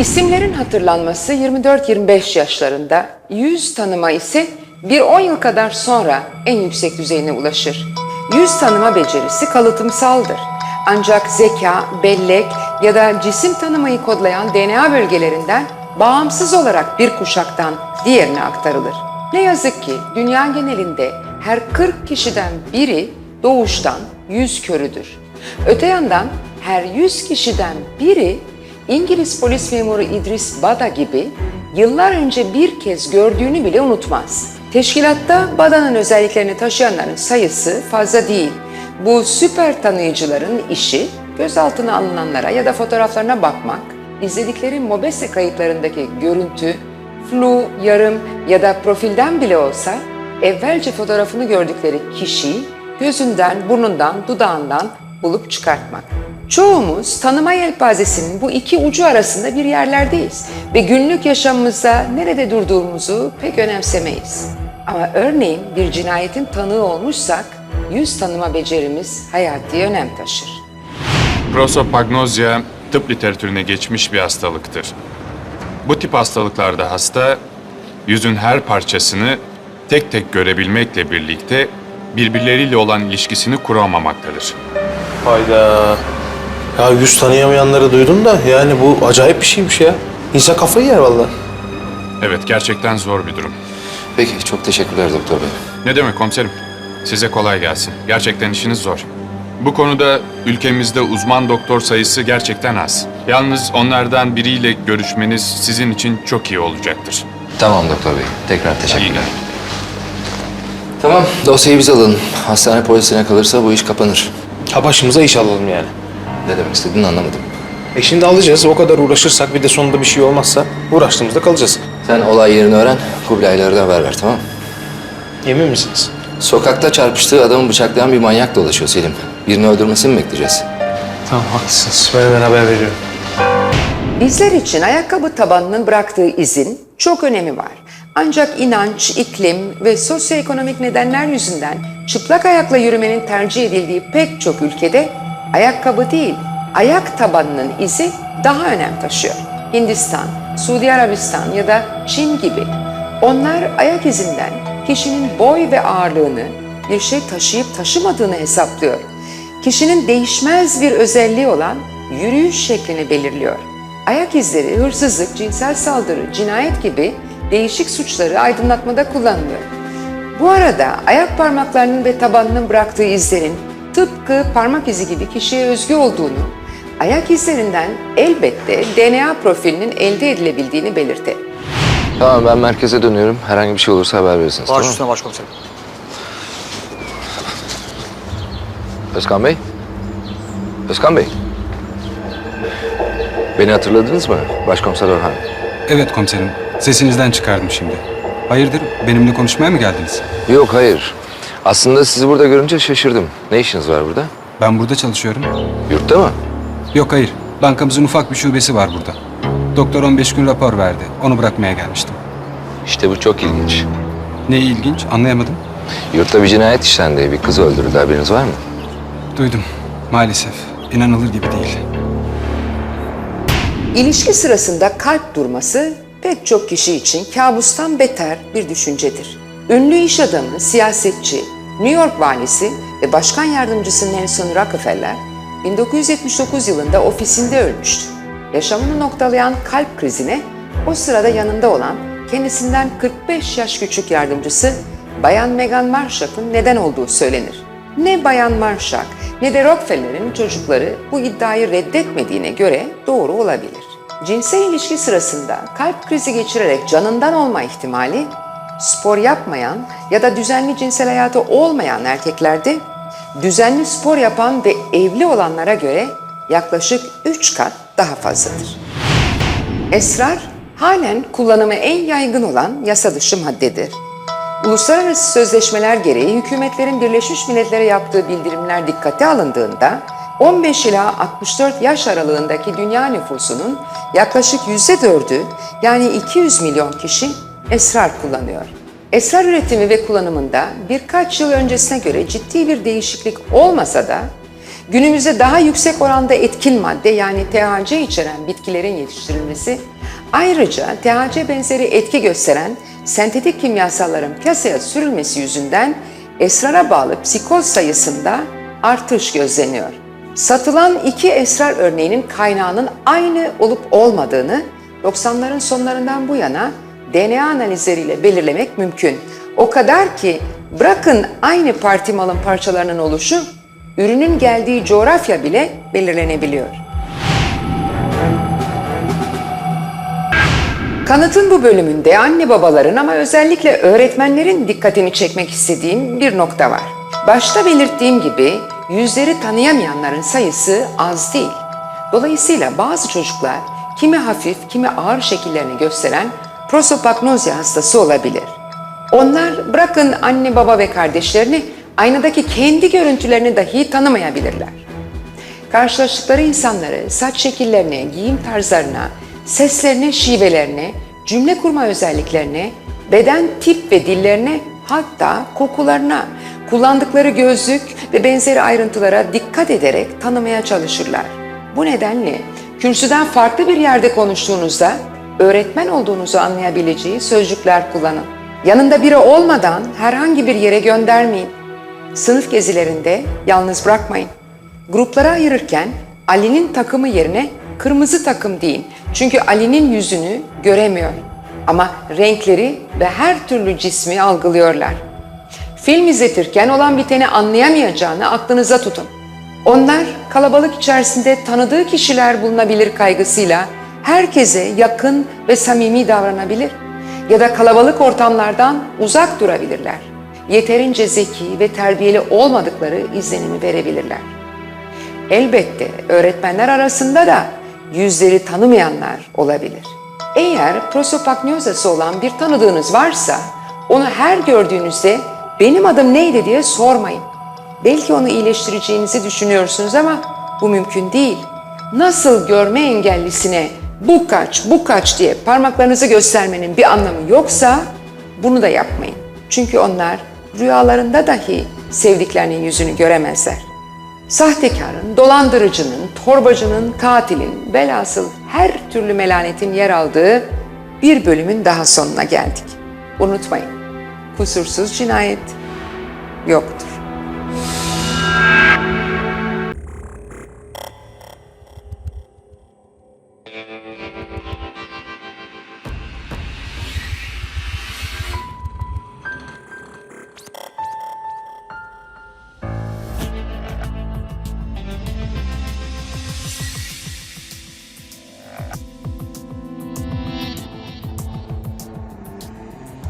İsimlerin hatırlanması 24-25 yaşlarında, yüz tanıma ise bir 10 yıl kadar sonra en yüksek düzeyine ulaşır. Yüz tanıma becerisi kalıtımsaldır. Ancak zeka, bellek ya da cisim tanımayı kodlayan DNA bölgelerinden bağımsız olarak bir kuşaktan diğerine aktarılır. Ne yazık ki dünya genelinde her 40 kişiden biri doğuştan yüz körüdür. Öte yandan her 100 kişiden biri İngiliz polis memuru Idris Bada gibi yıllar önce bir kez gördüğünü bile unutmaz. Teşkilatta Bada'nın özelliklerini taşıyanların sayısı fazla değil. Bu süper tanıyıcıların işi gözaltına alınanlara ya da fotoğraflarına bakmak, izledikleri mobese kayıtlarındaki görüntü, flu, yarım ya da profilden bile olsa evvelce fotoğrafını gördükleri kişiyi gözünden, burnundan, dudağından bulup çıkartmak. Çoğumuz tanıma yelpazesinin bu iki ucu arasında bir yerlerdeyiz ve günlük yaşamımızda nerede durduğumuzu pek önemsemeyiz. Ama örneğin bir cinayetin tanığı olmuşsak yüz tanıma becerimiz hayati önem taşır. Prosopagnozya tıp literatürüne geçmiş bir hastalıktır. Bu tip hastalıklarda hasta yüzün her parçasını tek tek görebilmekle birlikte birbirleriyle olan ilişkisini kuramamaktadır. Hayda. Ya yüz tanıyamayanları duydum da yani bu acayip bir şeymiş ya. İnsan kafayı yer vallahi. Evet gerçekten zor bir durum. Peki, çok teşekkürler doktor bey. Ne demek komiserim? Size kolay gelsin. Gerçekten işiniz zor. Bu konuda ülkemizde uzman doktor sayısı gerçekten az. Yalnız onlardan biriyle görüşmeniz sizin için çok iyi olacaktır. Tamam doktor bey, tekrar İyi teşekkürler. günler. Tamam, dosyayı biz alalım. Hastane polisine kalırsa bu iş kapanır. Ha başımıza iş alalım yani. Ne demek istediğini anlamadım. E şimdi alacağız. O kadar uğraşırsak bir de sonunda bir şey olmazsa uğraştığımızda kalacağız. Sen olay yerini öğren, Kubilaylara da haber ver tamam mı? Emin misiniz? Sokakta çarpıştığı adamı bıçaklayan bir manyak dolaşıyor Selim. Birini öldürmesini mi bekleyeceğiz? Tamam haklısınız. Ben hemen haber veriyorum. Bizler için ayakkabı tabanının bıraktığı izin çok önemi var. Ancak inanç, iklim ve sosyoekonomik nedenler yüzünden çıplak ayakla yürümenin tercih edildiği pek çok ülkede ayakkabı değil, ayak tabanının izi daha önem taşıyor. Hindistan, Suudi Arabistan ya da Çin gibi. Onlar ayak izinden kişinin boy ve ağırlığını, bir şey taşıyıp taşımadığını hesaplıyor. Kişinin değişmez bir özelliği olan yürüyüş şeklini belirliyor. Ayak izleri hırsızlık, cinsel saldırı, cinayet gibi değişik suçları aydınlatmada kullanılıyor. Bu arada ayak parmaklarının ve tabanının bıraktığı izlerin tıpkı parmak izi gibi kişiye özgü olduğunu, ayak izlerinden elbette DNA profilinin elde edilebildiğini belirtelim. Tamam, ben merkeze dönüyorum. Herhangi bir şey olursa haber verirsiniz Baş tamam üstüne başkomiserim. Özkan Bey? Özkan Bey? Beni hatırladınız mı? Başkomiser Orhan. Evet komiserim. Sesinizden çıkardım şimdi. Hayırdır? Benimle konuşmaya mı geldiniz? Yok, hayır. Aslında sizi burada görünce şaşırdım. Ne işiniz var burada? Ben burada çalışıyorum. Yurtta mı? Yok hayır. Bankamızın ufak bir şubesi var burada. Doktor 15 gün rapor verdi. Onu bırakmaya gelmiştim. İşte bu çok ilginç. Ne ilginç anlayamadım. Yurtta bir cinayet işlendi. Bir kız öldürüldü. Haberiniz var mı? Duydum. Maalesef. İnanılır gibi değil. İlişki sırasında kalp durması pek çok kişi için kabustan beter bir düşüncedir. Ünlü iş adamı, siyasetçi, New York valisi ve başkan yardımcısı Nelson Rockefeller 1979 yılında ofisinde ölmüştü. Yaşamını noktalayan kalp krizine o sırada yanında olan kendisinden 45 yaş küçük yardımcısı Bayan Meghan Markle'ın neden olduğu söylenir. Ne Bayan Marshak ne de Rockefeller'in çocukları bu iddiayı reddetmediğine göre doğru olabilir. Cinsel ilişki sırasında kalp krizi geçirerek canından olma ihtimali spor yapmayan ya da düzenli cinsel hayatı olmayan erkeklerde düzenli spor yapan ve evli olanlara göre yaklaşık 3 kat daha fazladır. Esrar halen kullanımı en yaygın olan yasa dışı maddedir. Uluslararası sözleşmeler gereği hükümetlerin Birleşmiş Milletler'e yaptığı bildirimler dikkate alındığında 15 ila 64 yaş aralığındaki dünya nüfusunun yaklaşık %4'ü yani 200 milyon kişi esrar kullanıyor. Esrar üretimi ve kullanımında birkaç yıl öncesine göre ciddi bir değişiklik olmasa da günümüzde daha yüksek oranda etkin madde yani THC içeren bitkilerin yetiştirilmesi, ayrıca THC benzeri etki gösteren sentetik kimyasalların piyasaya sürülmesi yüzünden esrara bağlı psikoz sayısında artış gözleniyor. Satılan iki esrar örneğinin kaynağının aynı olup olmadığını 90'ların sonlarından bu yana DNA analizleriyle belirlemek mümkün. O kadar ki bırakın aynı parti malın parçalarının oluşu, ürünün geldiği coğrafya bile belirlenebiliyor. Kanıtın bu bölümünde anne babaların ama özellikle öğretmenlerin dikkatini çekmek istediğim bir nokta var. Başta belirttiğim gibi yüzleri tanıyamayanların sayısı az değil. Dolayısıyla bazı çocuklar kimi hafif kimi ağır şekillerini gösteren prosopagnozya hastası olabilir. Onlar bırakın anne baba ve kardeşlerini aynadaki kendi görüntülerini dahi tanımayabilirler. Karşılaştıkları insanları saç şekillerine, giyim tarzlarına, seslerine, şivelerine, cümle kurma özelliklerine, beden tip ve dillerine hatta kokularına, kullandıkları gözlük ve benzeri ayrıntılara dikkat ederek tanımaya çalışırlar. Bu nedenle kürsüden farklı bir yerde konuştuğunuzda öğretmen olduğunuzu anlayabileceği sözcükler kullanın. Yanında biri olmadan herhangi bir yere göndermeyin. Sınıf gezilerinde yalnız bırakmayın. Gruplara ayırırken Ali'nin takımı yerine kırmızı takım deyin. Çünkü Ali'nin yüzünü göremiyor. Ama renkleri ve her türlü cismi algılıyorlar. Film izletirken olan biteni anlayamayacağını aklınıza tutun. Onlar kalabalık içerisinde tanıdığı kişiler bulunabilir kaygısıyla herkese yakın ve samimi davranabilir ya da kalabalık ortamlardan uzak durabilirler. Yeterince zeki ve terbiyeli olmadıkları izlenimi verebilirler. Elbette öğretmenler arasında da yüzleri tanımayanlar olabilir. Eğer prosopagnozası olan bir tanıdığınız varsa onu her gördüğünüzde benim adım neydi diye sormayın. Belki onu iyileştireceğinizi düşünüyorsunuz ama bu mümkün değil. Nasıl görme engellisine bu kaç, bu kaç diye parmaklarınızı göstermenin bir anlamı yoksa bunu da yapmayın. Çünkü onlar rüyalarında dahi sevdiklerinin yüzünü göremezler. Sahtekarın, dolandırıcının, torbacının, katilin, velhasıl her türlü melanetin yer aldığı bir bölümün daha sonuna geldik. Unutmayın, kusursuz cinayet yoktur.